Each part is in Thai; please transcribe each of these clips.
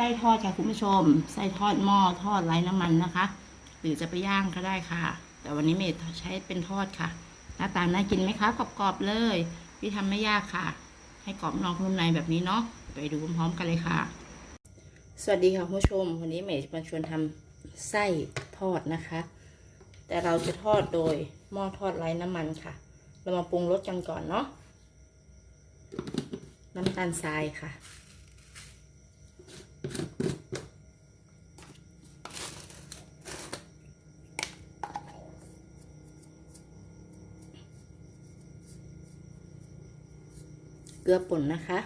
ไส้ทอดค่ะคุณผู้ชม ไส้ทอดหม้อทอดไร้น้ำมันนะคะ หรือจะไปย่างก็ได้ค่ะ แต่วันนี้เมย์ใช้เป็นทอดค่ะ หน้าตาน่ากินไหมคะกรอบๆเลย พี่ทำไม่ยากค่ะ ให้กรอบนอกนุ่มในแบบนี้เนาะ ไปดูพร้อมๆกันเลยค่ะ สวัสดีค่ะคุณผู้ชม วันนี้เมย์จะมาชวนทำไส้ทอดนะคะ แต่เราจะทอดโดยหม้อทอดไร้น้ำมันค่ะ เรามาปรุงรสกันก่อนเนาะ น้ำตาลทรายค่ะ เกลือป่นนะคะ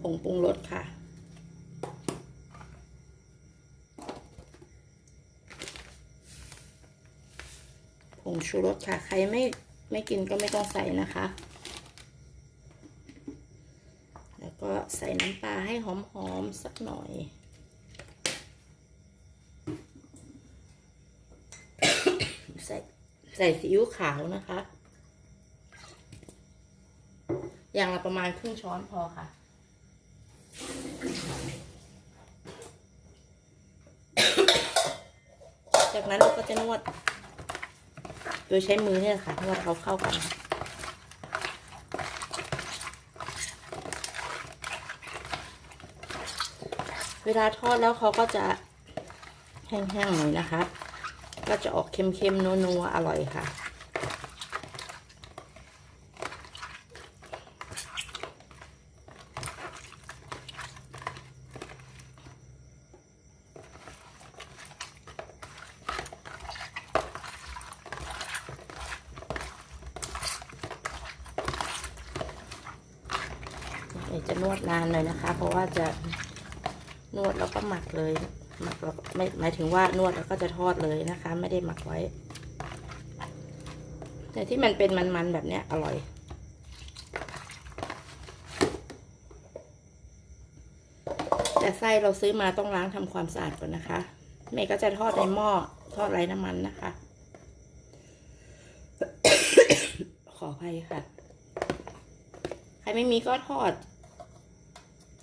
ผงปรุงรสค่ะ งชูรสค่ะ ใครไม่ไม่กินก็ไม่ต้องใส่นะคะ แล้วก็ใส่น้ำปลาให้หอมๆสักหน่อยใส่ใส่ซีอิ๊วขาวนะคะ อย่างละประมาณครึ่งช้อนพอค่ะจากนั้นเราก็จะนวด โดยใช้มือเนี่ยค่ะนวดเขาเข้ากันเวลาทอดแล้วเขาก็จะแห้งๆหน่อยนะคะ ก็จะออกเค็มๆนัวๆอร่อยค่ะ นวดนานหน่อยนะคะ เพราะว่าจะนวดแล้วก็หมักเลย หมักแล้วไม่หมายถึงว่านวดแล้วก็จะทอดเลยนะคะ ไม่ได้หมักไว้ แต่ที่มันเป็นมันๆแบบเนี้ยอร่อยแต่ไส้เราซื้อมาต้องล้างทำความสะอาดก่อนนะคะเมย์ก็จะทอดในหม้อทอดไร้น้ำมันนะคะ ขออภัยค่ะ ใครไม่มีก็ทอด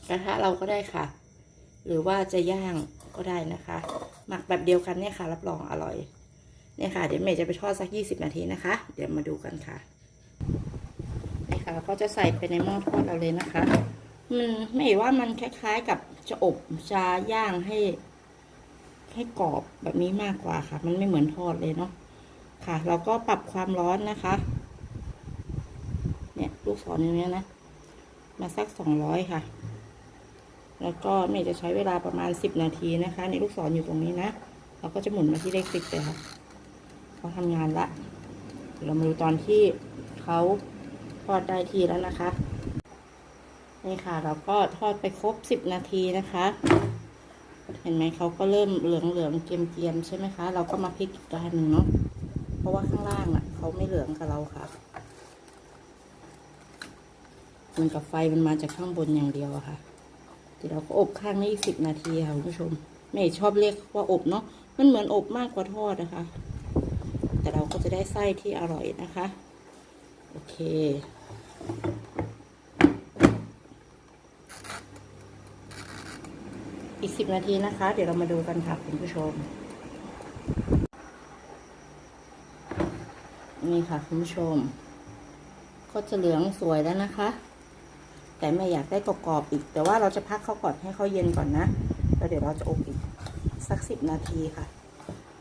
กระทะเราก็ได้ค่ะ หรือว่าจะย่างก็ได้นะคะ หมักแบบเดียวกันเนี่ยค่ะ รับรองอร่อย เนี่ยค่ะ เดี๋ยวเมย์จะไปทอดสักยี่สิบนาทีนะคะ เดี๋ยวมาดูกันค่ะนี่ค่ะก็จะใส่ไปในหม้อทอดเราเลยนะคะ มันไม่ว่ามันคล้ายๆกับจะอบจะย่างให้ ให้กรอบแบบนี้มากกว่าค่ะ มันไม่เหมือนทอดเลยเนาะค่ะ เราก็ปรับความร้อนนะคะ เนี่ยลูกศรอย่างเนี้ยนะ มาสักสองร้อยค่ะ แล้วก็เมย์จะใช้เวลาประมาณสิบนาทีนะคะ ในลูกศรอยู่ตรงนี้นะ เราก็จะหมุนมาที่เลขสิบเลยค่ะเขาทำงานละ เรามาดูตอนที่เขาทอดได้ทีแล้วนะคะ นี่ค่ะ เราก็ทอดไปครบสิบนาทีนะคะ เห็นไหมเขาก็เริ่มเหลืองเหลืองๆเกียมเกียมๆใช่ไหมคะ เราก็มาพลิกอีกด้านหนึ่งเนาะ เพราะว่าข้างล่างอะเขาไม่เหลืองกับเราค่ะมันกับไฟมันมาจากข้างบนอย่างเดียวอะค่ะ เดี๋ยวเราก็อบข้างนี้อีกสิบนาทีค่ะคุณผู้ชมไม่ชอบเรียกว่าอบเนาะมันเหมือนอบมากกว่าทอดนะคะ แต่เราก็จะได้ไส้ที่อร่อยนะคะ โอเคอีกสิบนาทีนะคะ เดี๋ยวเรามาดูกันค่ะคุณผู้ชม นี่ค่ะคุณผู้ชม ก็จะเหลืองสวยแล้วนะคะ แต่ไม่อยากได้กรอบๆอีก แต่ว่าเราจะพักเขาก่อนให้เขาเย็นก่อนนะ แล้วเดี๋ยวเราจะอบอีกสักสิบนาทีค่ะ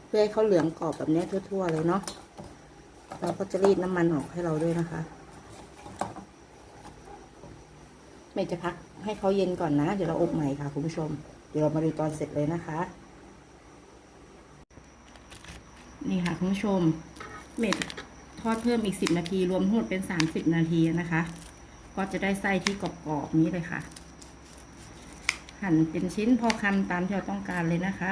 เพื่อให้เขาเหลืองกรอบแบบนี้ทั่ว ๆ เลยเนาะ เราก็จะรีดน้ำมันออกให้เราด้วยนะคะไม่จะพักให้เขาเย็นก่อนนะ เดี๋ยวเราอบใหม่ค่ะคุณผู้ชม เดี๋ยวเรามาดูตอนเสร็จเลยนะคะ นี่ค่ะคุณผู้ชม เม็ดทอดเพิ่มอีกสิบนาที รวมทั้งหมดเป็นสามสิบนาทีนะคะ ก็จะได้ไส้ที่กรอบๆนี้เลยค่ะ หั่นเป็นชิ้นพอคำตามที่เราต้องการเลยนะคะ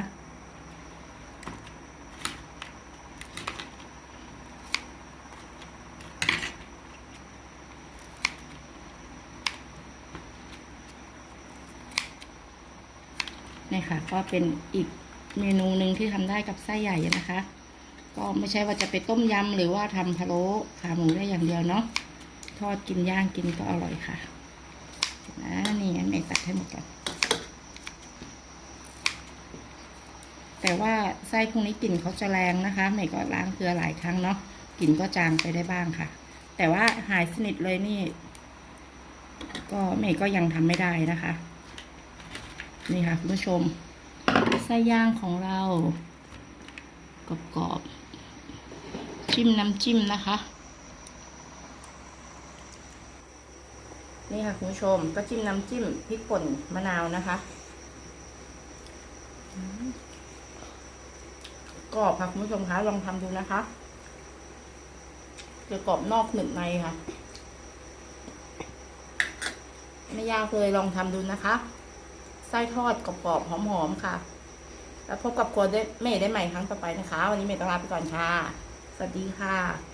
นี่ค่ะก็เป็นอีกเมนูหนึ่งที่ทำได้กับไส้ใหญ่นะคะ ก็ไม่ใช่ว่าจะไปต้มยำหรือว่าทำพะโล้ขาหมูได้อย่างเดียวเนาะ ทอดกินย่างกินก็อร่อยค่ะนะนี่งั้นเมย์ตัดให้หมดก่อนแต่ว่าไส้พวกนี้กลิ่นเขาจะแรงนะคะเมย์ก็ล้างเกลือหลายครั้งเนาะกลิ่นก็จางไปได้บ้างค่ะ แต่ว่าหายสนิทเลยนี่ ก็เมย์ก็ยังทำไม่ได้นะคะ นี่ค่ะคุณผู้ชมไส้ย่างของเรากรอบๆจิ้มน้ำจิ้มนะคะ นี่ค่ะคุณผู้ชมก็จิ้มน้ำจิ้มพริกป่นมะนาวนะคะกรอบค่ะคุณผู้ชมคะลองทำดูนะคะจะกรอบนอกหนึบในค่ะ ไม่ยากเลยลองทำดูนะคะไส้ทอดกรอบๆหอมๆค่ะ แล้วพบกับครัวได้เมย์ได้ใหม่ครั้งต่อไปนะคะ วันนี้เมย์ต้องลาไปก่อนค่ะ สวัสดีค่ะ